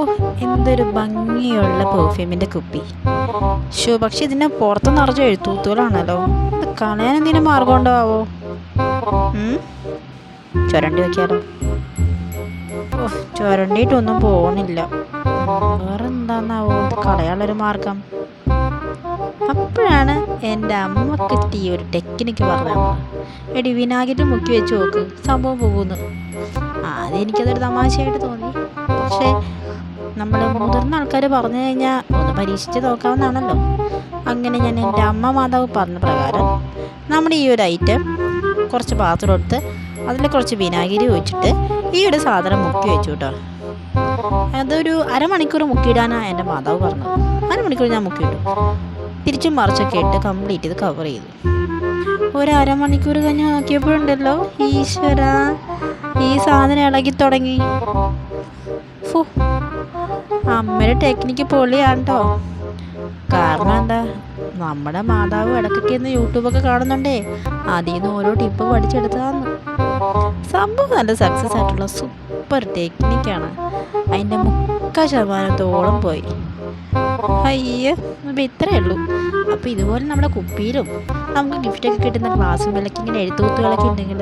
ഓ എന്തൊരു ഭംഗിയുള്ള പെർഫ്യൂമിന്റെ കുപ്പി. ഷോ പക്ഷെ ഇതിനെ പുറത്ത് നിറച്ച എഴുത്തൂത്തുകളാണല്ലോ. ഇത് കളയാൻ എന്തിനും മാർഗം ഉണ്ടാവോ? ചുരണ്ടി വയ്ക്കാലോ ഓ ചുരണ്ടിയിട്ടൊന്നും പോണില്ല വേറെ എന്താന്നാവോ ഇത് കളയാനുള്ളൊരു മാർഗം. അപ്പോഴാണ് എന്റെ അമ്മയ്ക്ക് ഈ ഒരു ടെക്നിക്ക് പറഞ്ഞത്. എടി വിനാഗിരി മുക്കി വെച്ച് നോക്ക്. സംഭവം പോകുന്നു. ആദ്യം എനിക്കതൊരു തമാശയായിട്ട് തോന്നി. നമ്മൾ മുതിർന്ന ആൾക്കാർ പറഞ്ഞു കഴിഞ്ഞാൽ ഒന്ന് പരീക്ഷിച്ച് നോക്കാവുന്നതാണല്ലോ. അങ്ങനെ ഞാൻ എന്റെ അമ്മ മാതാവ് പറഞ്ഞ പ്രകാരം നമ്മുടെ ഈ ഒരു ഐറ്റം കുറച്ച് പാത്രം എടുത്ത് അതിൽ കുറച്ച് വിനാഗിരി ഒഴിച്ചിട്ട് ഈ ഒരു സാധനം മുക്കി വെച്ചു കേട്ടോ അതൊരു അരമണിക്കൂർ മുക്കിയിടാനാണ് എന്റെ മാതാവ് പറഞ്ഞത്. അരമണിക്കൂർ ഞാൻ മുക്കിയിട്ടു. തിരിച്ചും മറിച്ചൊക്കെ ഇട്ട് കംപ്ലീറ്റ് ഇത് കവർ ചെയ്തു. ഒരു അരമണിക്കൂർ കഴിഞ്ഞ് നോക്കിയപ്പോഴുണ്ടല്ലോ ഈശ്വര ഈ സാധനം ഇളകി തുടങ്ങി. അമ്മയുടെ ടെക്നിക്ക് പൊളിയാണ് കേട്ടോ കാരണം എന്താ? നമ്മുടെ മാതാവ് ഇടക്കൊക്കെ ഇന്ന് യൂട്യൂബൊക്കെ കാണുന്നുണ്ടേ. അതിൽ നിന്ന് ഓരോ ടിപ്പ് പഠിച്ചെടുത്തതാന്ന്. സംഭവം നല്ല സക്സസ് ആയിട്ടുള്ള സൂപ്പർ ടെക്നിക്കാണ് അതിന്റെ മുക്കാൽ ശതമാനത്തോളം പോയി. അയ്യോ അപ്പം ഇത്രയേ ഉള്ളൂ. അപ്പോൾ ഇതുപോലെ നമ്മുടെ കുപ്പിയിലും നമുക്ക് ഗിഫ്റ്റൊക്കെ കിട്ടുന്ന ഗ്ലാസ് വിലക്കി ഇങ്ങനെ എഴുത്തൂത്തുകളൊക്കെ ഉണ്ടെങ്കിൽ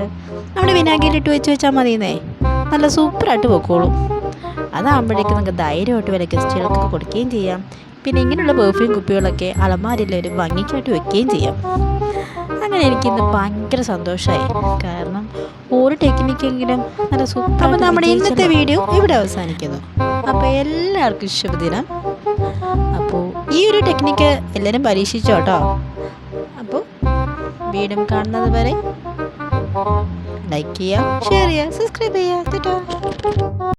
നമ്മുടെ വിനാഗിരിട്ട് വെച്ച് വെച്ചാൽ മതിയെന്നേ. നല്ല സൂപ്പറായിട്ട് പൊക്കോളും അതാകുമ്പോഴേക്കും നമുക്ക് ധൈര്യമായിട്ട് വില ഗസ്റ്റുകൾക്കൊക്കെ കൊടുക്കുകയും ചെയ്യാം. പിന്നെ ഇങ്ങനെയുള്ള പെർഫ്യൂം കുപ്പികളൊക്കെ അലമാരിൽ ഒരു ഭംഗിക്കായിട്ട് വെക്കുകയും ചെയ്യാം. അങ്ങനെ എനിക്കിന്ന് ഭയങ്കര സന്തോഷമായി. കാരണം ഒരു ടെക്നിക്കെങ്കിലും നല്ല സൂപ്പർ അപ്പോൾ നമ്മുടെ ഇന്നത്തെ വീഡിയോ ഇവിടെ അവസാനിക്കുന്നു. അപ്പോൾ എല്ലാവർക്കും ശുഭദിനം. അപ്പോൾ ഈ ഒരു ടെക്നിക്ക് എല്ലാവരും പരീക്ഷിച്ചോ കേട്ടോ? അപ്പോൾ വീണ്ടും കാണുന്നത് വരെ ലൈക്ക് ചെയ്യുക ഷെയർ ചെയ്യുക സബ്സ്ക്രൈബ് ചെയ്യുക